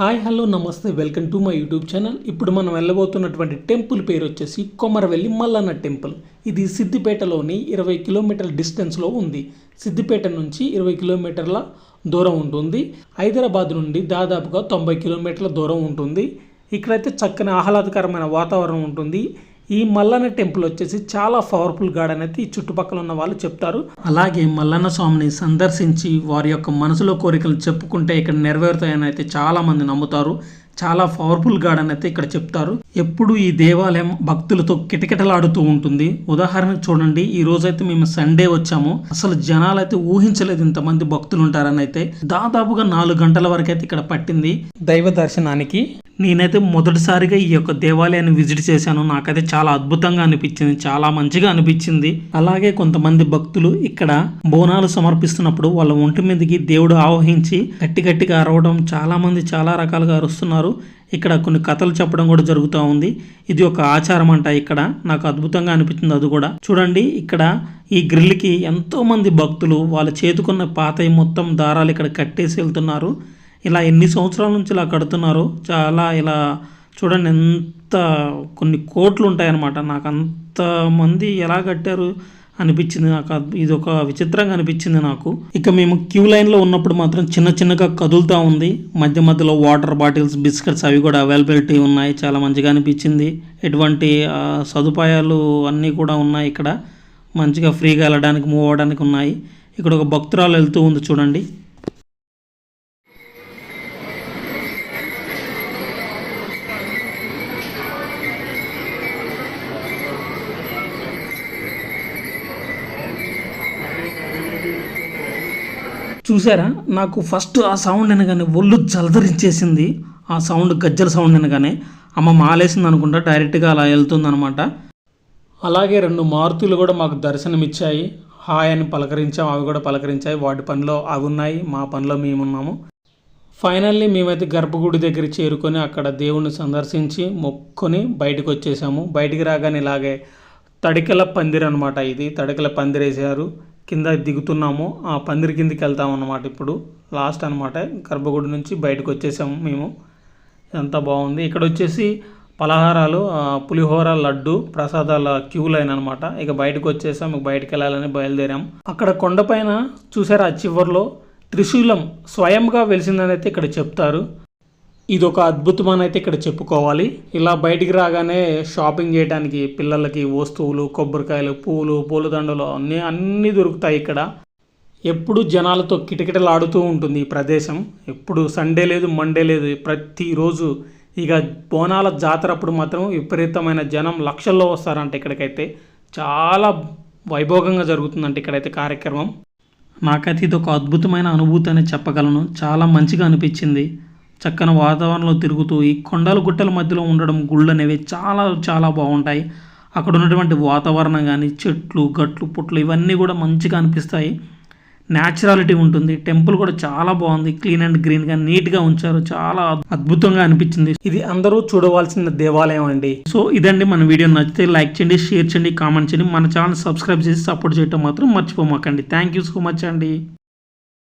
Hi hello నమస్తే welcome to my YouTube channel. ఇప్పుడు మనం వెళ్ళబోతున్నటువంటి టెంపుల్ పేరు వచ్చేసి కొమరవెల్లి మల్లన్న టెంపుల్. ఇది సిద్దిపేటలోని ఇరవై కిలోమీటర్ల డిస్టెన్స్లో ఉంది. సిద్దిపేట నుంచి ఇరవై కిలోమీటర్ల దూరం ఉంటుంది. హైదరాబాద్ నుండి దాదాపుగా తొంభై కిలోమీటర్ల దూరం ఉంటుంది. ఇక్కడైతే చక్కని ఆహ్లాదకరమైన వాతావరణం ఉంటుంది. ఈ మల్లన్న టెంపుల్ వచ్చేసి చాలా పవర్ఫుల్ గాడ్ అనేది ఈ చుట్టుపక్కల ఉన్న వాళ్ళు చెప్తారు. అలాగే మల్లన్న స్వామిని సందర్శించి వారి యొక్క మనసులో కోరికలు చెప్పుకుంటే ఇక్కడ నెరవేరుతాయని అయితే చాలా మంది నమ్ముతారు. చాలా పవర్ఫుల్ గాడ్ అని అయితే ఇక్కడ చెప్తారు. ఎప్పుడు ఈ దేవాలయం భక్తులతో కిటకిటలాడుతూ ఉంటుంది. ఉదాహరణకు చూడండి ఈ రోజైతే మేము సండే వచ్చాము. అసలు జనాలు అయితే ఊహించలేదు ఇంతమంది భక్తులు ఉంటారని అయితే. దాదాపుగా నాలుగు గంటల వరకు అయితే ఇక్కడ పట్టింది. దైవ దర్శనానికి నేనైతే మొదటిసారిగా ఈ యొక్క దేవాలయాన్ని విజిట్ చేశాను. నాకైతే చాలా అద్భుతంగా అనిపించింది చాలా మంచిగా అనిపించింది. అలాగే కొంతమంది భక్తులు ఇక్కడ బోనాలు సమర్పిస్తున్నప్పుడు వాళ్ళ ఒంటి మీదకి దేవుడు ఆవహించి గట్టి గట్టిగా అరవడం చాలా మంది చాలా రకాలుగా అరుస్తున్నారు. ఇక్కడ కొన్ని కథలు చెప్పడం కూడా జరుగుతూ ఉంది. ఇది ఒక ఆచారం అంట ఇక్కడ. నాకు అద్భుతంగా అనిపించింది అది కూడా. చూడండి ఇక్కడ ఈ గ్రిల్కి ఎంతో మంది భక్తులు వాళ్ళ చేతుకున్న పాతయి మొత్తం దారాలు ఇక్కడ కట్టేసి వెళ్తున్నారు. ఇలా ఎన్ని సంవత్సరాల నుంచి ఇలా కడుతున్నారు. చాలా ఇలా చూడండి ఎంత కొన్ని కోట్లు ఉంటాయన్నమాట. నాకు అంత మంది ఎలా కట్టారు? అనిపించింది నాకు. ఇది ఒక విచిత్రంగా అనిపించింది నాకు. ఇక మేము క్యూ లైన్లో ఉన్నప్పుడు మాత్రం చిన్న చిన్నగా కదులుతూ ఉంది. మధ్య మధ్యలో వాటర్ బాటిల్స్ బిస్కెట్స్ అవి కూడా అవైలబిలిటీ ఉన్నాయి. చాలా మంచిగా అనిపించింది. ఎటువంటి సదుపాయాలు అన్నీ కూడా ఉన్నాయి ఇక్కడ. మంచిగా ఫ్రీగా వెళ్ళడానికి మూవ్ అవ్వడానికి ఉన్నాయి. ఇక్కడ ఒక భక్తురాలు వెళ్తూ ఉంది చూడండి. చూసారా? నాకు ఫస్ట్ ఆ సౌండ్ అనగానే ఒళ్ళు జలదరించేసింది. ఆ సౌండ్ గజ్జల సౌండ్ అనగానే అమ్మ మాలేసింది అనుకుంటా డైరెక్ట్గా అలా వెళ్తుంది అనమాట అలాగే రెండు మారుతులు కూడా మాకు దర్శనమిచ్చాయి. హాయ్ అని పలకరించాం అవి కూడా పలకరించాయి. వాటి పనిలో అవి ఉన్నాయి మా పనిలో మేమున్నాము. ఫైనల్లీ మేమైతే గర్భగుడి దగ్గర చేరుకొని అక్కడ దేవుణ్ణి సందర్శించి మొక్కుని బయటకు వచ్చేసాము బయటికి రాగానే ఇలాగే తడికల పందిరి అనమాట ఇది. తడికల పందిరేసారు కింద దిగుతున్నాము ఆ పందిరి కిందికి వెళ్తాం అన్నమాట ఇప్పుడు. లాస్ట్ అనమాట గర్భగుడి నుంచి బయటకు వచ్చేసాము మేము. ఎంత బాగుంది. ఇక్కడ వచ్చేసి పలహారాలు పులిహోర లడ్డు ప్రసాదాల క్యూ లైన్ అనమాట ఇక బయటకు వచ్చేసాం బయటకు వెళ్ళాలని బయలుదేరాం. అక్కడ కొండపైన చూసారా ఆ చివర్లో త్రిశూలం స్వయంగా వెలిసిందని అయితే ఇక్కడ చెప్తారు. ఇది ఒక అద్భుతం అయితే ఇక్కడ చెప్పుకోవాలి. ఇలా బయటికి రాగానే షాపింగ్ చేయడానికి పిల్లలకి వస్తువులు కొబ్బరికాయలు పూలు పూలదండలు అన్నీ అన్నీ దొరుకుతాయి ఇక్కడ. ఎప్పుడు జనాలతో కిటకిటలాడుతూ ఉంటుంది ఈ ప్రదేశం. ఎప్పుడు సండే లేదు మండే లేదు ప్రతిరోజు ఇక బోనాల జాతర అప్పుడు మాత్రం విపరీతమైన జనం లక్షల్లో వస్తారంట ఇక్కడికైతే. చాలా వైభోగంగా జరుగుతుందంట ఇక్కడైతే కార్యక్రమం. నాకైతే ఇది ఒక అద్భుతమైన అనుభూతి అని చెప్పగలను. చాలా మంచిగా అనిపించింది. చక్కని వాతావరణంలో తిరుగుతూ ఈ కొండల గుట్టల మధ్యలో ఉండడం గుళ్ళు అనేవి చాలా చాలా బాగుంటాయి. అక్కడ ఉన్నటువంటి వాతావరణం కానీ చెట్లు గట్లు పుట్లు ఇవన్నీ కూడా మంచిగా అనిపిస్తాయి. న్యాచురాలిటీ ఉంటుంది. టెంపుల్ కూడా చాలా బాగుంది. క్లీన్ అండ్ గ్రీన్గా నీట్గా ఉంచారు. చాలా అద్భుతంగా అనిపించింది. ఇది అందరూ చూడవలసిన దేవాలయం అండి. సో ఇదండి మన వీడియో. నచ్చితే లైక్ చేయండి షేర్ చేయండి కామెంట్ చేయండి. మన ఛానల్ సబ్స్క్రైబ్ చేసి సపోర్ట్ చేయడం మాత్రం మర్చిపోమాకండి. థ్యాంక్ యూ సో మచ్ అండి.